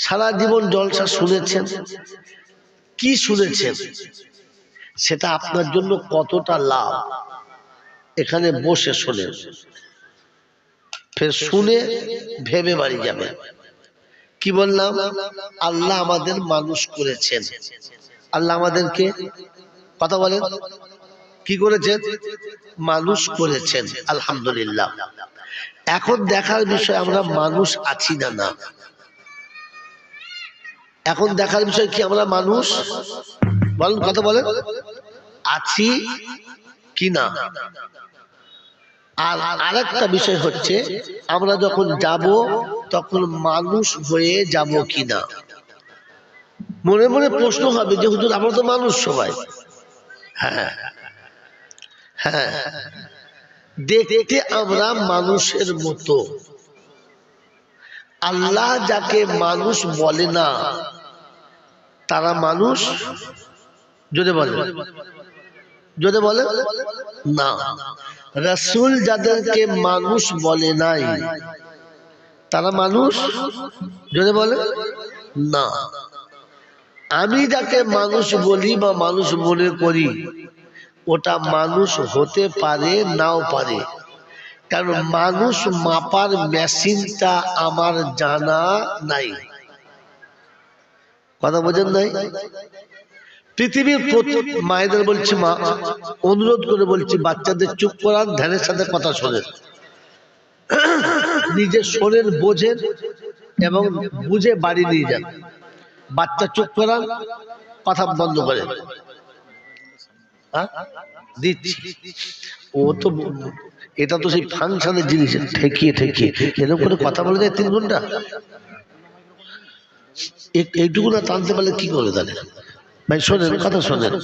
সারা জীবন জলসা শুনেছেন? কি শুনেছেন? সেটা আপনার জন্য কতটা লাভ? এখানে বসে শোনেন। ফের শুনে ভেবে বাড়ি যাবেন। কি বললাম? আল্লাহ আমাদের মানুষ করেছেন। আল্লাহ আমাদেরকে কথা বলেন। কি করেছেন? মানুষ করেছেন। আলহামদুলিল্লাহ। এখন দেখার বিষয় আমরা মানুষ আছি না না। এখন দেখার বিষয় কি, আমরা মানুষ? বলেন, কথা বলেন। আছি কি না? আর আরেকটা বিষয় হচ্ছে, আমরা যখন যাব, তখন মানুষ হয়ে যাব কি না? মনে মনে প্রশ্ন হবে যে, হুজুর, আমরা তো মানুষ সবাই। হ্যাঁ হ্যাঁ। দেখতে আমরা মানুষের মতো। আল্লাহ যাকে মানুষ বলে না, তারা মানুষ যদি বলে। যদি বলে, না। রসুল যাদেরকে মানুষ বলে নাই, তারা মানুষ যদি বলে, না। আমি যাকে মানুষ বলি বা মানুষ মনে করি, ওটা মানুষ হতে পারে, নাও পারে। কারণ মানুষ মাপার মেশিনটা আমার জানা নাই। কথা বোঝেন নাই? পৃথিবীর মায়েদের বলছি মা, অনুরোধ করে বলছি বাচ্চাদের চুপ করান, ধ্যানের সাথে কথা শোনেন। নিজের শোনেন বোঝেন এবং বুঝে বাড়ি নিয়ে যান। বাচ্চা চুপ করান, কথা বন্ধ করেন। হ্যাঁ? দিচ্ছি। ও তো এটা তো সেই ফাংশনের জিনিস, ঠেকিয়ে ঠেকিয়ে। এরকম করে কথা বলে যায় তিন ঘণ্টা। এইটুকু না টানতে পারলে কি করে তাহলে? ভাই, শোনেন, কথা শোনেন।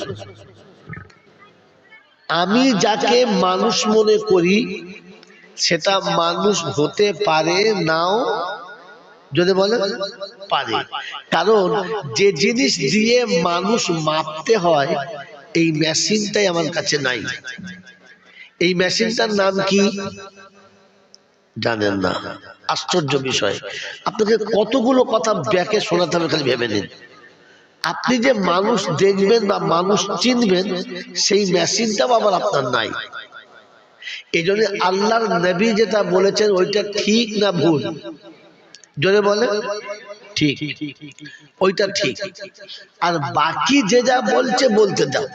আমি যাকে মানুষ মনে করি, সেটা মানুষ হতে পারে, নাও যদি বলে পারে। কারণ যে জিনিস দিয়ে মানুষ মাপতে হয়, এই মেশিনটাই আমার কাছে নাই। এই মেশিনটার নাম কি? জানেন না। আশ্চর্য বিষয়। আপনাকে কতগুলো কথা ব্যাকে শোনাতে হবে খালি ভেবে নিন। আপনি যে মানুষ দেখবেন বা মানুষ চিনবেন, সেই মেশিনটাও আবার আপনার নাই। এই জন্য আল্লাহর নবী যেটা বলেছেন, ওইটা ঠিক না ভুল? জোরে বলে ঠিক। ওইটা ঠিক। আর বাকি যে যা বলছে, বলতে দাও।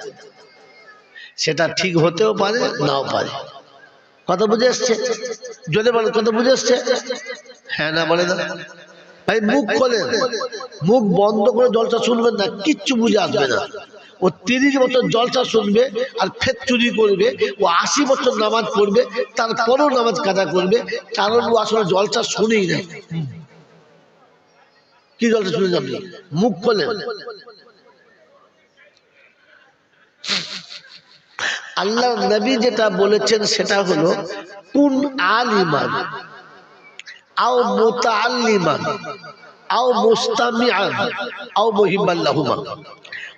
সেটা ঠিক হতেও পারে, নাও পারে। কথা বুঝে এসছে? জোরে বলে, কথা বুঝে এসছে? হ্যাঁ না, বলে না ভাই, মুখ খোলেন। মুখ বন্ধ করে জলসা শুনবেন না, কিচ্ছু বুঝে আসবে না। ও তিরিশ বছর জলসা শুনবে আর ফের চুরি করবে, ও আশি বছর নামাজ পড়বে, তারপরেও নামাজ কাজা করবে, কারণ ও আসলে জলসা শুনেই নাই। কি জলসা শুনে আপনি? মুখ খোলেন। আল্লাহ নবী যেটা বলেছেন সেটা হলো, কুন আলিমান, আও মুতাআল্লিমান, আও মুস্তামিআন, আও মুহিব্বাল্লাহুমা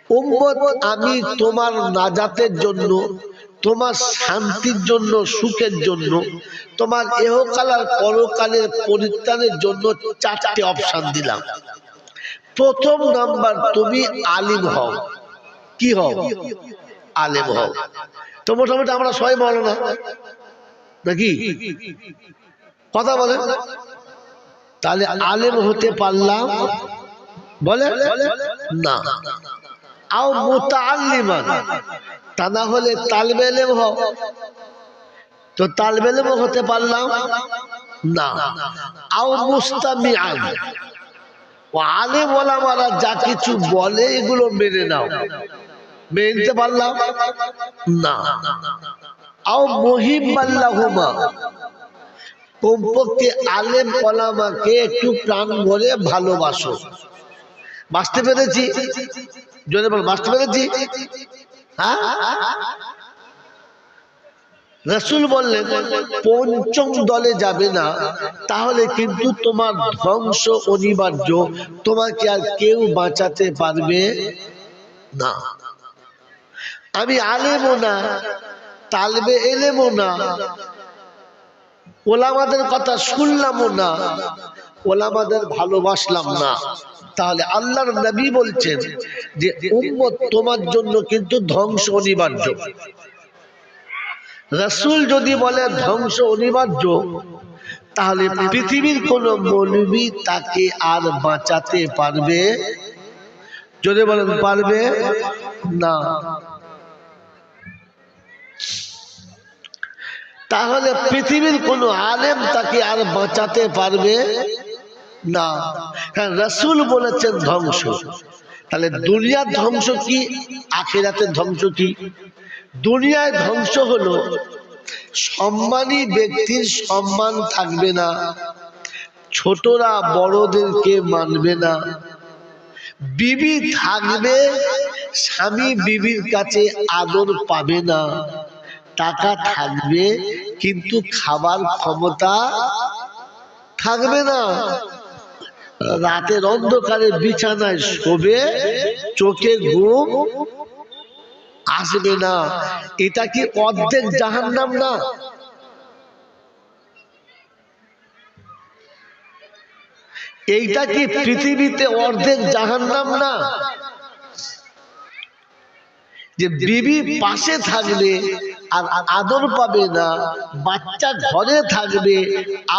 উম্মত, আমি তোমার নাজাতের জন্য, তোমার শান্তির জন্য, সুখের জন্য, তোমার এহকাল পরকালের পরিত্রাণের জন্য চারটে অপশন দিলাম। প্রথম নাম্বার, তুমি আলিম হও। কি হও? আলেম হও। তো মোটামুটি আমরা সবাই বলো না নাকি? কথা বলে তাহলে আলেম হতে পারলাম। বলে না। আও মুতাআল্লিমান। তা না হলে তালবে এলেম হও। তো তালবে এলেম হতে পারলাম। না। আও মুস্তামিআন। ও আলেম ওলামারা যা কিছু বলে এগুলো মেনে নাও। মেনে নিতে পারলাম? না। আও মহিমাল্লাহুমা কমপক্ষে আলেম ওলামাকে একটু প্রাণ ভরে ভালোবাসো। বাঁচতে পেরেছি? জোরে বল, বাঁচতে পেরেছি? হ্যাঁ? রসুল বললেন, পঞ্চম দলে যাবে না, তাহলে কিন্তু তোমার ধ্বংস অনিবার্য। তোমাকে আর কেউ বাঁচাতে পারবে না। আমি আলেমও না, তালবে এলেমও না। ওলামাদের কথা শুনলামও না, ওলামাদের ভালোবাসলাম না। তাহলে আল্লাহর নবী বলছেন যে, উম্মত তোমার জন্য কিন্তু ধ্বংস অনিবার্য। রসুল যদি বলে ধ্বংস অনিবার্য, তাহলে পৃথিবীর কোন মৌলবী তাকে আর বাঁচাতে পারবে? যদি বলেন পারবে, না। তাহলে পৃথিবীর কোন আলেম তাকে আর বাঁচাতে পারবে না। হ্যাঁ রসুল বলেছেন ধ্বংস। তাহলে দুনিয়ার ধ্বংস কি, আখেরাতের ধ্বংস কি? দুনিয়ায় ধ্বংস হলো সম্মানী ব্যক্তির সম্মান থাকবে না, ছোটরা বড়দেরকে মানবে না। বিবি থাকবে, স্বামী বিবির কাছে আদর পাবে না, টাকা থাকবে কিন্তু খাবার ক্ষমতা থাকবে না। রাতের অন্ধকারে বিছানায় শোবে চোখে ঘুম আসবে না। এটা কি অর্ধেক জাহান্নাম না? এইটা কি পৃথিবীতে অর্ধেক জাহান্নাম না? যে বিবি পাশে থাকবে আর আদর পাবে না, বাচ্চা ঘরে থাকবে,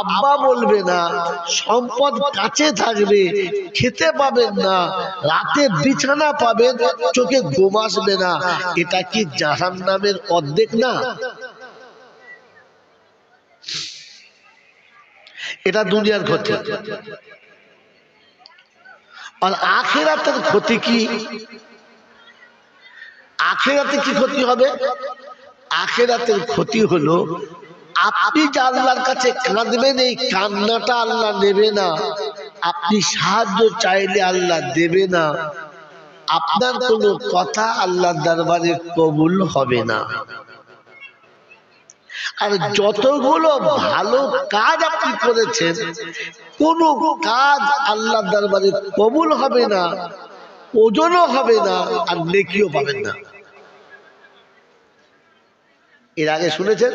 আব্বা বলবে না, সম্পদ কাছে থাকবে, খেতে পাবেন না, রাতে বিছানা পাবেন, চোখে ঘুম আসবে না। এটা কি জাহান নামের অর্ধেক না? এটা দুনিয়ার ক্ষতি। আর আখেরাতের ক্ষতি কি? আখেরাতে কি ক্ষতি হবে? আখেরাতের ক্ষতি হলো, আপনি যে আল্লাহর কাছে কাঁদবেন, এই কান্নাটা আল্লাহ নেবে না। আপনি সাহায্য চাইলে আল্লাহ দেবে না। আপনার কোনো কথা আল্লাহ দরবারে কবুল হবে না। আর যতগুলো ভালো কাজ আপনি করেছেন, কোন কাজ আল্লাহ দরবারে কবুল হবে না, ওজনও হবে না, আর নেকিও পাবেন না। এর আগে শুনেছেন?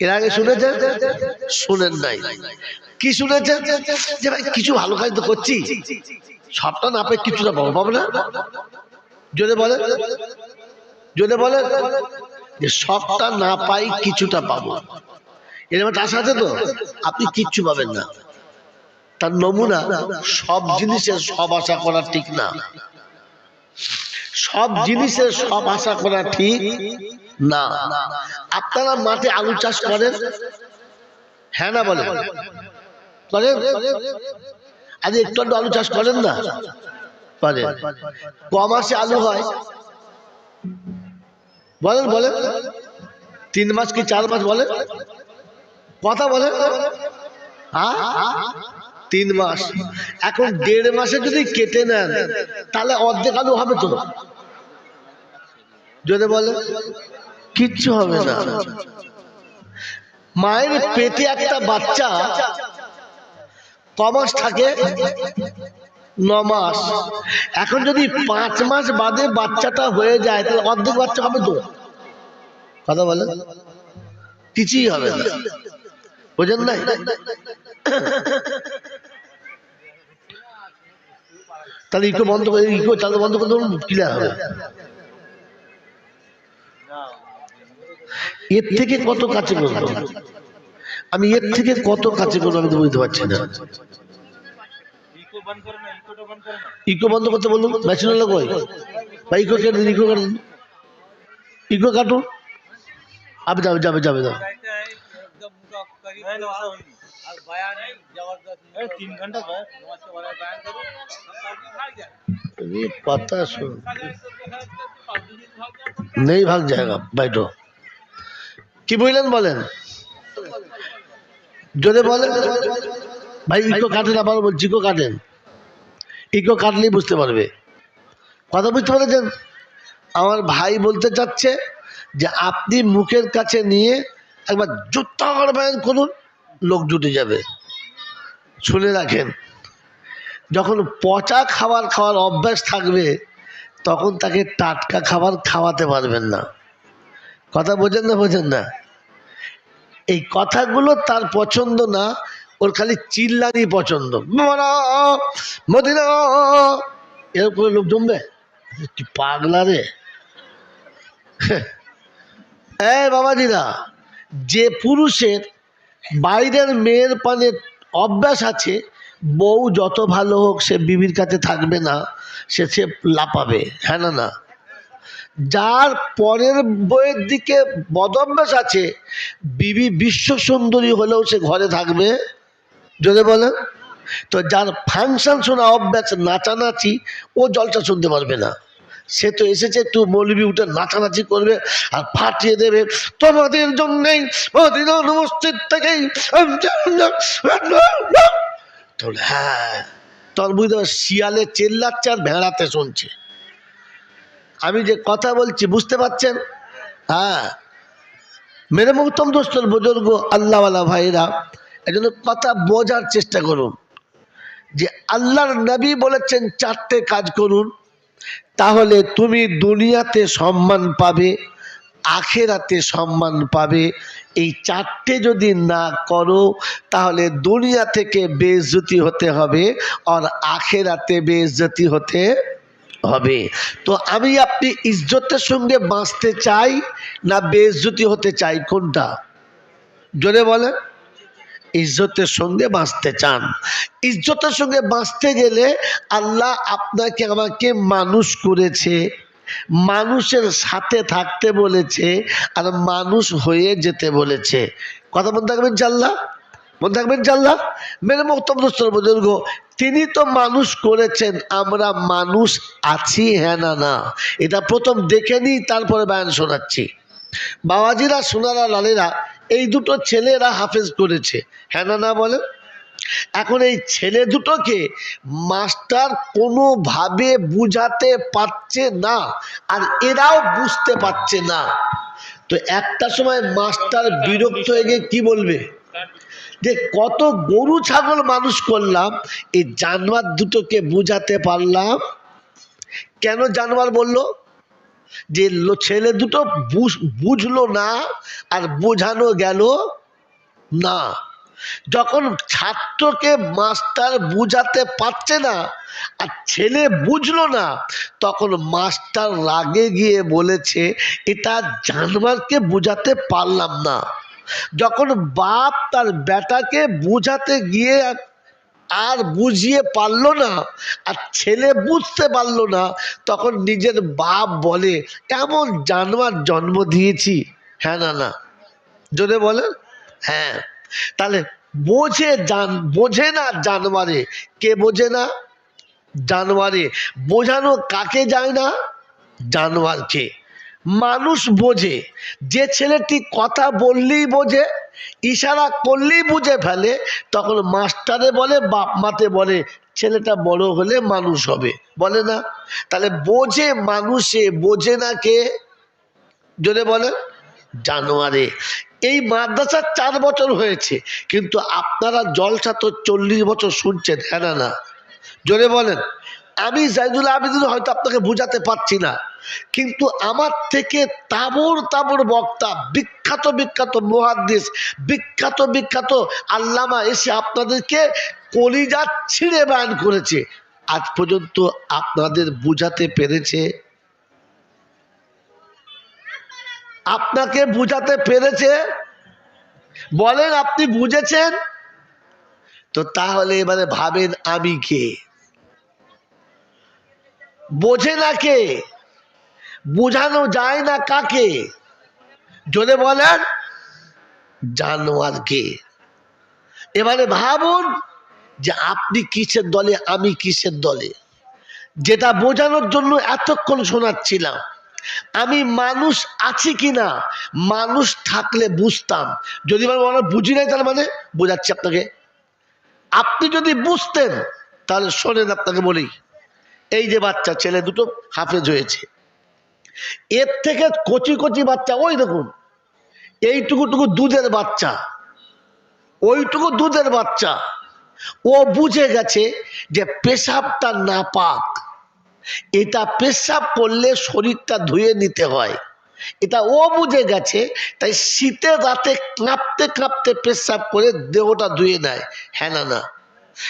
এর আগে শুনেছেন? শুনেন নাই। কি শুনেছেন? যে ভাই, কিছু ভালো কাজ তো করছি। সবটা না পেয়ে কিছুটা পাবো পাবো না। যদি বলে যদি বলে যে সবটা না পাই কিছুটা পাবো। একটা আশা আছে তো? আপনি কিচ্ছু পাবেন না। তার নমুনা, সব জিনিসের সব আশা করা ঠিক না। সব জিনিসের সব আশা করা ঠিক? না। আপনারা মাঠে আলু চাষ করেন? হ্যাঁ না বলেন করেন আজ একটু আলু চাষ করেন না? করেন ক মাসে আলু হয়। বলেন বলেন। তিন মাস কি চার মাস বলেন? কথা বলেন। হ্যাঁ তিন মাস। এখন দেড় মাসে যদি কেটে নেন, তাহলে অর্ধেক আলু হবে তো? যদি বলে। কিচ্ছু হবে না। মায়ের পেটে একটা বাচ্চা কমাস থাকে? ন মাস। এখন যদি পাঁচ মাস বাদে বাচ্চাটা হয়ে যায়, তাহলে অর্ধেক বাচ্চা হবে তো? কথা বলে। কিছুই হবে না। বোঝেন নাই? তাহলে ইকো বন্ধ করে ইকো চালু বন্ধ করে ধরুন ক্লিয়ার হবে। এর থেকে কত কাছে করব? আমি এর থেকে কত কাছে করব আমি তো বুঝতে পারছি না। ইকো বন্ধ করতে বলুন। মেশিন হলো বা ইকো কেটে ইকো কাটুন ইকো কাটুন। আপনি যাবে যাবে যাবে যাবে। আর বায়া তিন ঘণ্টা पता सुन नहीं भाग जाएगा बैठो কি বুঝলেন বলেন যদি বলেন ভাই ইকো কাটেন আবার বলছি ইকো কাটেন ইকো কাটলেই বুঝতে পারবে কথা বুঝতে পারছেন আমার ভাই বলতে চাচ্ছে যে আপনি মুখের কাছে নিয়ে একবার জুতা করে বয়ান করুন লোক জুটে যাবে শুনে রাখেন যখন পচা খাবার খাওয়ার অভ্যাস থাকবে, তখন তাকে টাটকা খাবার খাওয়াতে পারবেন না। কথা বোঝেন না বোঝেন না? এই কথাগুলো তার পছন্দ না, ওর খালি চিল্লানি পছন্দ। মদিনা, এরকম লোক জমবে? পাগলা রে? এ বাবাজিরা যে পুরুষের বাইরের মেয়ের পানে অভ্যাস আছে বউ যত ভালো হোক, সে বিবির কাছে থাকবে না, সে সে লাপাবে হ্যাঁ না না? যার পরের বইয়ের দিকে বদভ্যাস আছে, বিবি বিশ্ব সুন্দরী হলেও সে ঘরে থাকবে যদি বলেন? তো যার ফাংশন শোনা অভ্যাস নাচানাচি, ও জলটা শুনতে পারবে না। সে তো এসেছে, একটু মৌলবি উঠে নাচানাচি করবে আর ফাটিয়ে দেবে। তোমাদের জন্যেই মদিনা মসজিদ থেকেই তাহলে হ্যাঁ। তোর বুঝতে শিয়ালে চেল্লাচ্ছে আর ভেড়াতে শুনছে। আমি যে কথা বলছি, বুঝতে পারছেন? হ্যাঁ। মেরে মুহতম দোস্তর বুজুর্গ, আল্লাহওয়ালা ভাইরা এই জন্য কথা বোঝার চেষ্টা করুন। যে আল্লাহর নবী বলেছেন, চারটে কাজ করুন, তাহলে তুমি দুনিয়াতে সম্মান পাবে। আখেরাতে সম্মান পাবে। এই চারটে যদি না করো, তাহলে দুনিয়া থেকে বেজ্জতি হতে হবে আর আখেরাতে বেজ্জতি হতে হবে। তো আমি আপনি ইজ্জতের সঙ্গে বাঁচতে চাই না বেজ্জতি হতে চাই? কোনটা? জোরে বলেন। ইজ্জতের সঙ্গে বাঁচতে চান। ইজ্জতের সঙ্গে বাঁচতে গেলে আল্লাহ আপনাকে আমাকে মানুষ করেছে। মানুষের সাথে থাকতে বলেছে আর মানুষ হয়ে যেতে বলেছে। কথা মনে থাকবেন জাল্লা মনে থাকবেন জাল্লা মেরে বুজুর্গ, তিনি তো মানুষ করেছেন, আমরা মানুষ আছি হ্যাঁ না না। এটা প্রথম দেখে নিই, তারপরে বায়ান শোনাচ্ছি। বাবাজিরা, সোনারা, লালেরা, এই দুটো ছেলেরা হাফেজ করেছে হ্যাঁ না না বলেন? এখন এই ছেলে দুটোকে মাস্টার কোনোভাবে বুঝাতে পারছে না আর এরাও বুঝতে পারছে না। তো একটা সময় মাস্টার বিরক্ত হয়ে গিয়ে কি বলবে? যে কত গরু ছাগল মানুষ করলাম, এই জানোয়ার দুটোকে বুঝাতে পারলাম। কেন জানোয়ার বলল? যে ছেলে দুটো বুঝ- বুঝলো না আর বোঝানো গেল না। যখন ছাত্রকে মাস্টার বুঝাতে পারছে না আর ছেলে বুঝলো না, তখন মাস্টার রাগে গিয়ে বলেছে, এটা জানোয়ারকে বুঝাতে পারলাম না। যখন বাপ তার বেটাকে বুঝাতে গিয়ে আর বুঝিয়ে পারল না আর ছেলে বুঝতে পারল না, তখন নিজের বাপ বলে, এমন জানোয়ার জন্ম দিয়েছি। হ্যাঁ না না যদি বলেন? হ্যাঁ। তাহলে বোঝে জান, বোঝে না জানোয়ারে? কে বোঝে না? জানোয়ারে। বোঝানো কাকে যায় না? জানোয়ারকে। মানুষ বোঝে। যে ছেলেটি কথা বললেই বোঝে, ইশারা করলেই বুঝে ফেলে, তখন মাস্টারে বলে, বাপ মাতে বলে, ছেলেটা বড় হলে মানুষ হবে। বলে না? তাহলে বোঝে মানুষে, বোঝে না কে? যদি বলেন। জানুয়ারি। এই মাদ্রাসা চার বছর হয়েছে, কিন্তু আপনারা জলসা তো চল্লিশ বছর শুনছেন হ্যাঁ না না? জোরে বলেন। আমি জাইদুল আবেদিন হয়তো আপনাকে বোঝাতে পারছি না, কিন্তু আমার থেকে তাবর তাবর বক্তা, বিখ্যাত বিখ্যাত মহাদ্দেশ বিখ্যাত বিখ্যাত আল্লামা এসে আপনাদেরকে কলিজা ছিঁড়ে বায়ান করেছে। আজ পর্যন্ত আপনাদের বুঝাতে পেরেছে আপনাকে বুঝাতে পেরেছে? বলেন, আপনি বুঝেছেন? তো তাহলে এবারে ভাবেন আমি কে? বোঝে না কে? বোঝানো যায় না কাকে? যদি বলেন জানোয়ারকে এবারে ভাবুন যে আপনি কিসের দলে, আমি কিসের দলে? যেটা বোঝানোর জন্য এতক্ষণ শোনাচ্ছিলাম। আমি মানুষ আছি কি না মানুষ থাকলে বুঝতাম। যদি বুঝি নাই, তার মানে বোঝাচ্ছি আপনাকে। আপনি যদি বুঝতেন, তাহলে শোনেন আপনাকে বলি। এই যে বাচ্চা, ছেলে দুটো হাফেজ হয়েছে। এর থেকে কচি কচি বাচ্চা, ওই দেখুন। এইটুকুটুকু দুধের বাচ্চা। ওইটুকু দুধের বাচ্চা। ও বুঝে গেছে যে পেশাবটা না পাক এটা পেশাব করলে শরীরটা ধুয়ে নিতে হয়। এটা ও বুঝে গেছে, তাই শীতে, রাতে কাঁপতে কাঁপতে পেশাব করে দেহটা ধুয়ে নেয়। হ্যাঁ না না।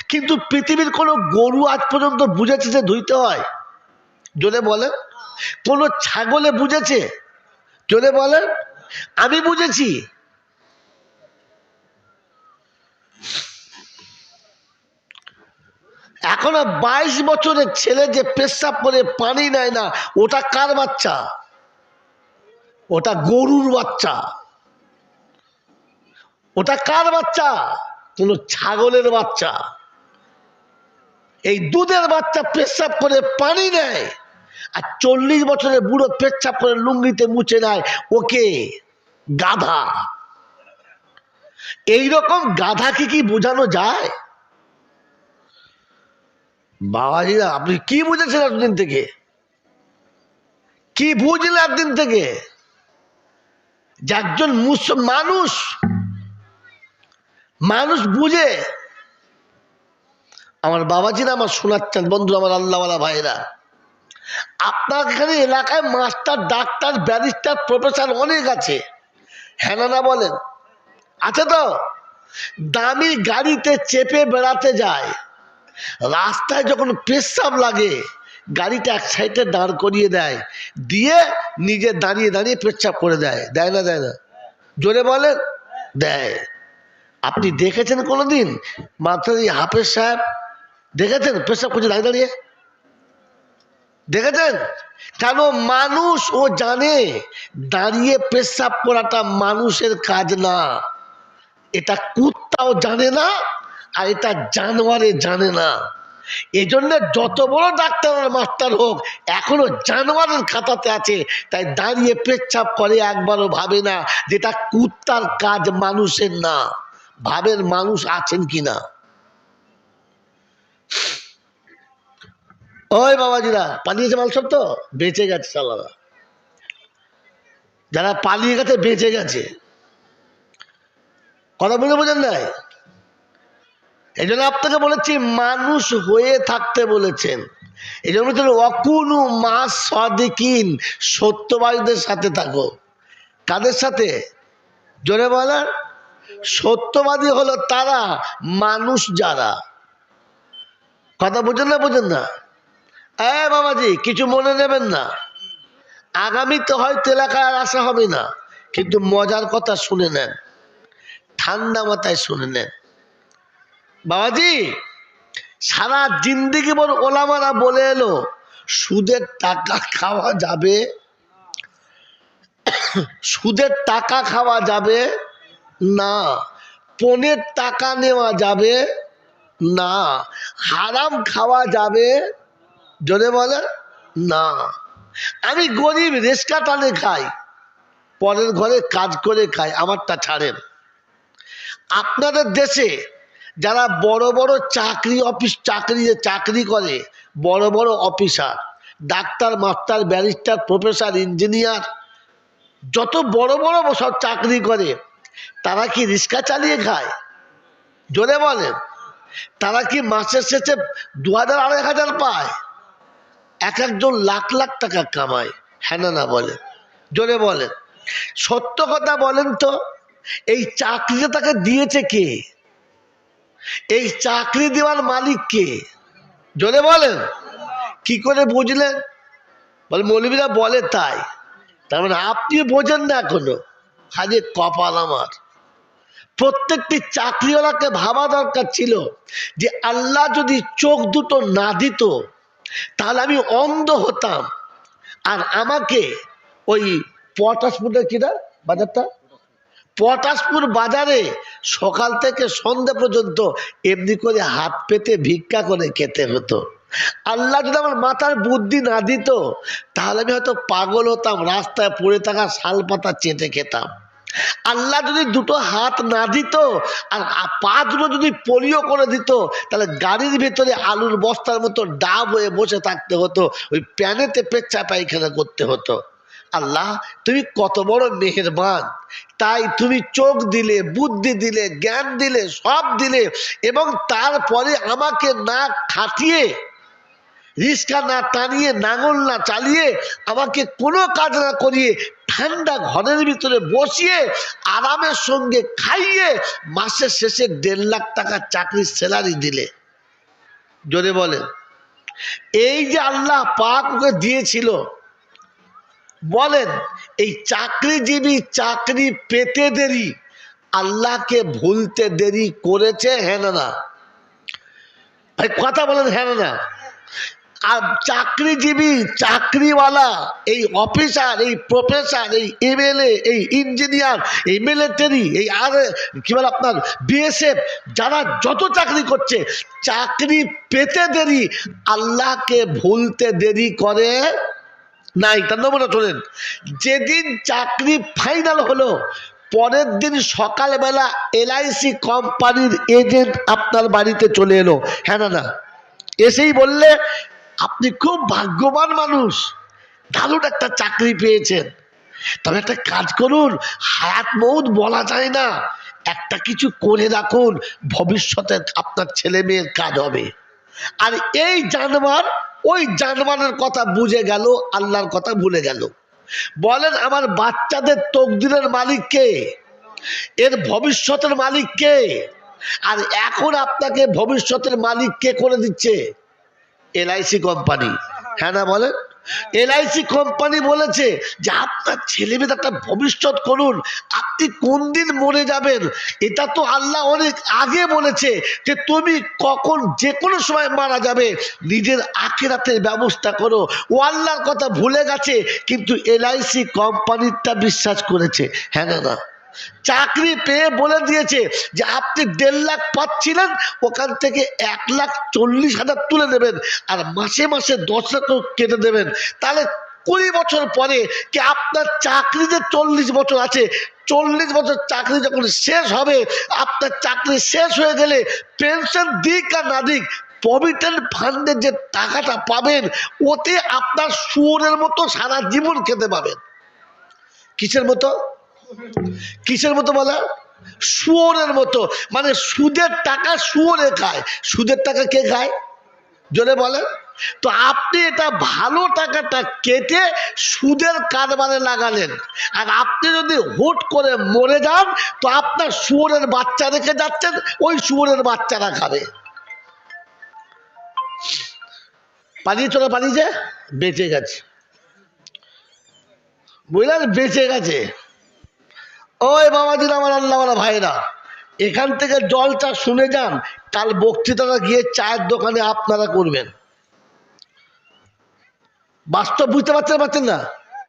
কিন্তু পৃথিবীর কোনো গরু আজ পর্যন্ত বুঝেছে যে ধুইতে হয়? জোরে বলেন। কোনো ছাগলে বুঝেছে? জোরে বলেন। আমি বুঝেছি। এখনও বাইশ বছরের ছেলে যে পেশাব করে পানি নেয় না, ওটা কার বাচ্চা? ওটা গরুর বাচ্চা। ওটা কার বাচ্চা? কোন ছাগলের বাচ্চা। এই দুধের বাচ্চা পেশাব করে পানি নেয় আর চল্লিশ বছরের বুড়ো পেচ্ছাপ করে লুঙ্গিতে মুছে নেয়, ওকে গাধা। এইরকম গাধাকে কি বোঝানো যায়? বাবাজিরা আপনি কি বুঝেছেন একদিন থেকে? কি বুঝলেন একদিন থেকে? যে মানুষ মানুষ বুঝে। আমার বাবাজিরা আমার শোনাচ্ছেন বন্ধু, আমার আল্লাহওয়ালা ভাইরা আপনার এখানে এলাকায় মাস্টার, ডাক্তার, ব্যারিস্টার, প্রফেসর অনেক আছে। হ্যাঁ না না বলেন। আছে তো? দামি গাড়িতে চেপে বেড়াতে যায়। রাস্তায় যখন পেশাব লাগে, গাড়িটা এক সাইডে দাঁড় করিয়ে দেয়, দিয়ে নিজে দাঁড়িয়ে দাঁড়িয়ে পেচ্ছাপ করে দেয়। দেয় না দেয় না? জোরে বলেন? দেয়। আপনি দেখেছেন কোনোদিন? মাত্র এই হাফেজ সাহেব, দেখেছেন পেশাব করছে দাঁড়িয়ে দাঁড়িয়ে? দেখেছেন? কেন মানুষ ও জানে দাঁড়িয়ে পেশাব করাটা মানুষের কাজ না। এটা কুত্তাও জানে না আর এটা জানোয়ারে জানে না। এই জন্য যত বড় ডাক্তার মাস্টার হোক, এখনও জানোয়ারের খাতাতে আছে, তাই দাঁড়িয়ে পেচ্ছাপ করে একবারও ভাবে না যেটা কুত্তার কাজ মানুষের না। ভাবের মানুষ আছেন কিনা। ওই বাবাজিরা, পালিয়েছে মাল সব তো? বেঁচে গেছে সালারা। যারা পালিয়ে গেছে, বেঁচে গেছে। কথা বুঝে বোঝেন নাই? এই জন্য আপনাকে বলেছি, মানুষ হয়ে থাকতে বলেছেন। এই জন্য অকুনু মা সদিকিন সত্যবাদীদের সাথে থাকো। কাদের সাথে? জোরে বলার সত্যবাদী হলো তারা, মানুষ যারা। কথা বোঝেন না বোঝেন না? এ বাবাজি, কিছু মনে নেবেন না। আগামীতে হয়তো এলাকায় আর আসা হবে না, কিন্তু মজার কথা শুনে নেন। ঠান্ডা মাথায় শুনে নেন। বাবাজি, সারা জিন্দিগি বল ওলামারা বলে এলো, সুদের টাকা খাওয়া যাবে, সুদের টাকা খাওয়া যাবে, না, পনেরো টাকা নেওয়া যাবে, না, হারাম খাওয়া যাবে, জোরে বলে, না। আমি গরিব রেস্কা টানে খাই, পরের ঘরে কাজ করে খাই, আমারটা ছাড়েন। আপনাদের দেশে যারা বড় বড় চাকরি অফিস, চাকরি চাকরি করে, বড় বড় officer, doctor, master, barrister, professor, engineer, যত বড় বড় সব চাকরি করে, তারা কি রিক্সা চালিয়ে খায়? জোরে বলেন। তারা কি মাসের শেষে দু হাজার আড়াই হাজার পায়? এক একজন লাখ লাখ টাকা কামায় হ্যাঁ না না বলেন। জোরে বলেন। সত্য কথা বলেন তো, এই চাকরিটা তাকে দিয়েছে কে? এই চাকরি দেওয়ার মালিক কে? জোরে বলেন। কি করে বুঝলেন? বলে মৌলবীরা বলে তাই। তার মানে আপনি বোঝেন না এখনও। হাজে কপাল আমার। প্রত্যেকটি চাকরিওয়ালাকে ভাবা দরকার ছিল যে আল্লাহ যদি চোখ দুটো না দিত, তাহলে আমি অন্ধ হতাম। আর আমাকে ওই পটাশপুরের কিনা বাজারটা? পটাশপুর বাজারে সকাল থেকে সন্ধ্যা পর্যন্ত এমনি করে হাত পেতে ভিক্ষা করে খেতে হতো। আল্লাহ যদি আমার মাথার বুদ্ধি না দিত, তাহলে আমি হয়তো পাগল হতাম, রাস্তায় পড়ে থাকা শাল পাতা চেটে খেতাম। আল্লাহ যদি দুটো হাত না দিত আর পা দুটো যদি পোলিও করে দিত, তাহলে গাড়ির ভেতরে আলুর বস্তার মতো ডাব হয়ে বসে থাকতে হতো, ওই প্যানেতে পেচ্ছা পায়খানা করতে হতো। আল্লাহ, তুমি কত বড় মেহেরবান। তাই তুমি চোখ দিলে, বুদ্ধি দিলে, জ্ঞান দিলে, সব দিলে এবং তারপরে আমাকে না খাটিয়ে, রিস্কা না টানিয়ে, নাঙল না চালিয়ে আমাকে কোনো কাজ না করিয়ে ঠান্ডা ঘরের ভিতরে বসিয়ে আরামের সঙ্গে খাইয়ে মাসের শেষে দেড় লাখ টাকা চাকরির স্যালারি দিলে। জোরে বলেন। এই যে আল্লাহ পাক ওকে দিয়েছিল বলেন, এই চাকরিজীবী চাকরি পেতে দেরি, আল্লাহকে ভুলতে দেরি করেছে হ্যাঁ না ভাই, কথা বলেন হ্যাঁ না আর চাকরিজীবী, চাকরিওয়ালা, এই অফিসার, এই প্রফেসর, এই এমএলএ, এই ইঞ্জিনিয়ার, এই মিলিটারি, এই আর, কি বলে আপনার, বিএসএফ, যারা যত চাকরি করছে, চাকরি পেতে দেরি, আল্লাহকে ভুলতে দেরি করে নাই, তার নমুনা শোনেন, যেদিন চাকরি ফাইনাল হলো, পরের দিন সকালবেলা এলআইসি কোম্পানির এজেন্ট আপনার বাড়িতে চলে এলো। হ্যাঁ না না, এসেই বললে, আপনি খুব ভাগ্যবান মানুষ, দারুণ একটা চাকরি পেয়েছেন। তবে একটা কাজ করুন, হায়াত মৌত বলা যায় না, একটা কিছু করে রাখুন, ভবিষ্যতে আপনার ছেলে মেয়ের কাজ হবে। আর এই জানবার ওই জানবানের কথা বুঝে গেল, আল্লাহর কথা ভুলে গেল। বলেন, আমার বাচ্চাদের তকদিরের মালিক কে? এর ভবিষ্যতের মালিক কে? আর এখন আপনাকে ভবিষ্যতের মালিক কে করে দিচ্ছে? LIC company. হ্যাঁ না বলেন? এলআইসি কোম্পানি বলেছে যে আপনার ছেলে মেয়ের একটা ভবিষ্যৎ করুন। আপনি কোন দিন মরে যাবেন? এটা তো আল্লাহ অনেক আগে বলেছে যে তুমি কখন যে কোনো সময় মারা যাবে। নিজের আখেরাতের ব্যবস্থা করো। ও আল্লাহর কথা ভুলে গেছে, কিন্তু এলআইসি কোম্পানিটা বিশ্বাস করেছে। হ্যাঁ না চাকরি পেয়ে বলে দিয়েছে যে আপনি দেড় লাখ পাচ্ছিলেন, ওখান থেকে এক লাখ চল্লিশ হাজার তুলে দেবেন আর মাসে মাসে দশ লাখ কেটে দেবেন। তাহলে কুড়ি বছর পরে কি আপনার চাকরি যে চল্লিশ বছর আছে? চল্লিশ বছর চাকরি যখন শেষ হবে, আপনার চাকরি শেষ হয়ে গেলে পেনশন দিক আর না দিক, প্রভিডেন্ট ফান্ডের যে টাকাটা পাবেন, ওতে আপনার শুয়োরের মতো সারা জীবন খেতে পাবেন। কিসের মতো? কিসের মতো বলা? শুয়োরের মতো। মানে সুদের টাকা শুয়োরে খায়। সুদের টাকা কে খায়? জোরে বলে তো আপনি এটা ভালো টাকাটা কেটে সুদের কারবারে লাগালেন। আর আপনি যদি হুট করে মরে যান, তো আপনার শুয়োরের বাচ্চা রেখে যাচ্ছেন, ওই শুয়োরের বাচ্চারা খাবে। পালিয়ে চলে পালিয়েছে বেঁচে গেছে। বুঝলেন? বেঁচে গেছে। ওই বাবা বাবাজির আমার আল্লাহওয়ালা ভাইরা, এখান থেকে জলটা শুনে যান কাল বক্তৃতাটা গিয়ে চায়ের দোকানে আপনারা করবেন। বাস্তব বুঝতে পারছেন পারছেন না?